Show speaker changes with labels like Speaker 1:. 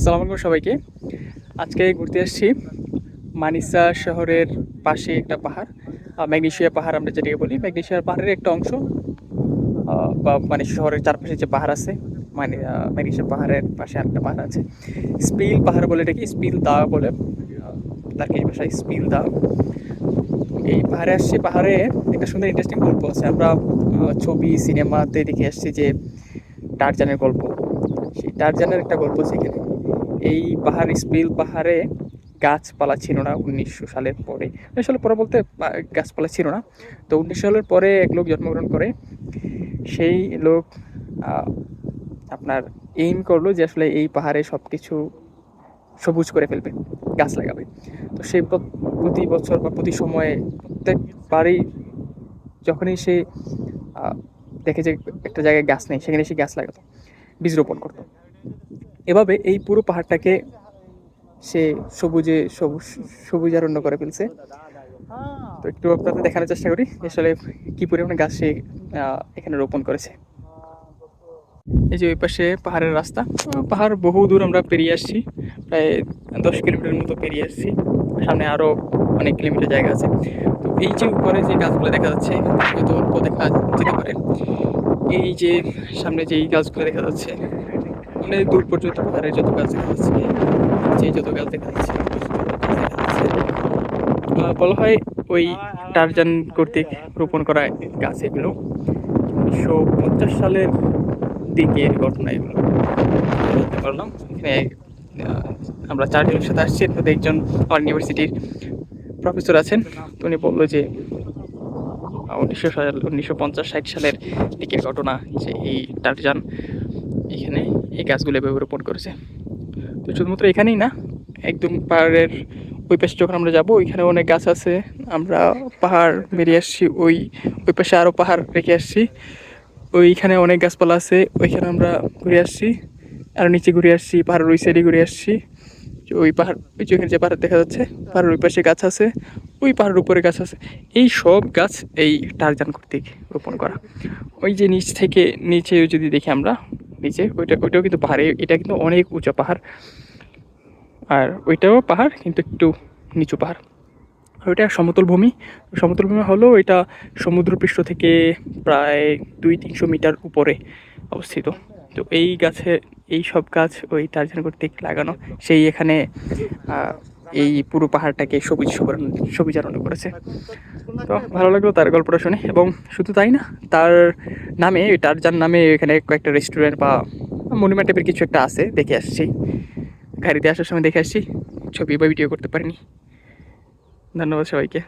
Speaker 1: আসসালামু আলাইকুম সবাইকে। আজকে ঘুরতে আসছি মানিসা শহরের পাশে একটা পাহাড় ম্যাগনেশিয়া পাহাড় আমরা যেটাকে বলি। ম্যাগনেশিয়া পাহাড়ের একটা অংশ বা মানে শহরের চারপাশে যে পাহাড় আছে মানে ম্যাগনেশিয়া পাহাড়ের পাশে আরেকটা পাহাড় আছে। স্পিল পাহাড় বলে এটাকে, স্পিল দা বলে। তার কি ভাষায় স্পিল দা। এই পাহাড়ে আসছি, পাহাড়ে একটা সুন্দর ইন্টারেস্টিং গল্প আছে। আমরা ছবি, সিনেমাতে দেখে আসছি যে টারজানের গল্প। সেই টারজানের একটা গল্প আছে এখানে। এই পাহাড়, স্পিল পাহাড়ে গাছপালা ছিল না উনিশশো সালের পরে। উনিশশো সালের পরে বলতে গাছপালা ছিল না। তো উনিশশো সালের পরে এক লোক জন্মগ্রহণ করে। সেই লোক আপনার এইম করল যে আসলে এই পাহাড়ে সব কিছু সবুজ করে ফেলবে, গাছ লাগাবে। তো সেই প্রতি বছর বা প্রতি সময়ে প্রত্যেকবারই যখনই সে দেখে যে একটা জায়গায় গাছ নেই, সেখানে সে গাছ লাগাতো, বীজ রোপণ করতো। এভাবে এই পুরো পাহাড়টাকে সে সবুজে সবুজ, সবুজারণ্য করে ফেলছে। তো একটু আপনাদের দেখানোর চেষ্টা করি, আসলে কি পরিমাণে গাছ সে এখানে রোপণ করেছে। এই যে ওই পাশে পাহাড়ের রাস্তা পাহাড় বহু দূর আমরা পেরিয়ে আসছি, প্রায় দশ কিলোমিটার মতো পেরিয়ে আসছি, সামনে আরও অনেক কিলোমিটার জায়গা আছে। তো এই যে উপরে যে গাছগুলো দেখা যাচ্ছে হয়তো অল্প দেখা যেতে পারে। এই যে সামনে যে এই গাছগুলো দেখা যাচ্ছে অনেক দূর পর্যন্ত পাহাড়ের যত গাছ দেখা যাচ্ছে যে যত গাছ দেখা যাচ্ছে যত গাছ দেখা যাচ্ছে, আহ, বলা হয় ওই টারজান কর্তৃক রোপণ করা গাছ এগুলো। উনিশশো পঞ্চাশ সালের দিকের ঘটনা এগুলো। পারলাম। এখানে আমরা চারজনের সাথে আসছি। এর একজন আমার ইউনিভার্সিটির প্রফেসর আছেন। তো উনি বলল যে উনিশশো সাল উনিশশো পঞ্চাশ ষাট সালের দিকের ঘটনা যে এই টারজান। এখানে এই গাছগুলো এভাবে রোপণ করেছে। তো শুধুমাত্র এখানেই না, একদম পাহাড়ের ওই পাশে যখন আমরা যাব ওইখানে অনেক গাছ আছে। আমরা পাহাড় বেরিয়ে আসছি, ওই ওই পাশে আরও পাহাড় রেখে আসছি। ওইখানে অনেক গাছপালা আছে, ওইখানে আমরা ঘুরে আসছি। আর নিচে ঘুরে আসছি, পাহাড়ের ওই সাইডে ঘুরে আসছি। ওই পাহাড়, ওই যে ওইখানে যে পাহাড় দেখা যাচ্ছে, পাহাড়ের ওই পাশে গাছ আছে, ওই পাহাড়ের উপরে গাছ আছে। এই সব গাছ এই টারজান কর্তৃক রোপণ করা। ওই যে নিচ থেকে, নিচে যদি দেখি আমরা নিচে, ওইটা, ওইটাও কিন্তু পাহাড়ে, এটা কিন্তু অনেক উঁচা পাহাড়। আর ওইটাও পাহাড়, কিন্তু একটু নিচু পাহাড়। আর ওইটা সমতল ভূমি। সমতল ভূমি হলেও এটা সমুদ্রপৃষ্ঠ থেকে প্রায় দুই তিনশো মিটার উপরে অবস্থিত। তো এই গাছে, এই সব গাছ ওই টারজান কর্তৃক লাগানো। সেই এখানে এই পুরো পাহাড়টাকে সবুজ সবুজারণ করেছে। তো ভালো লাগল তার গল্পটা শুনে এবং শুধু তাই না, তার নামে, তার যার নামে এখানে কয়েকটা রেস্টুরেন্ট বা মনুমেন্ট টাইপের কিছু একটা আছে, দেখে আসছি। গাড়িতে আসার সময় দেখে আসছি, ছবি বা ভিডিও করতে পারিনি। ধন্যবাদ সবাইকে।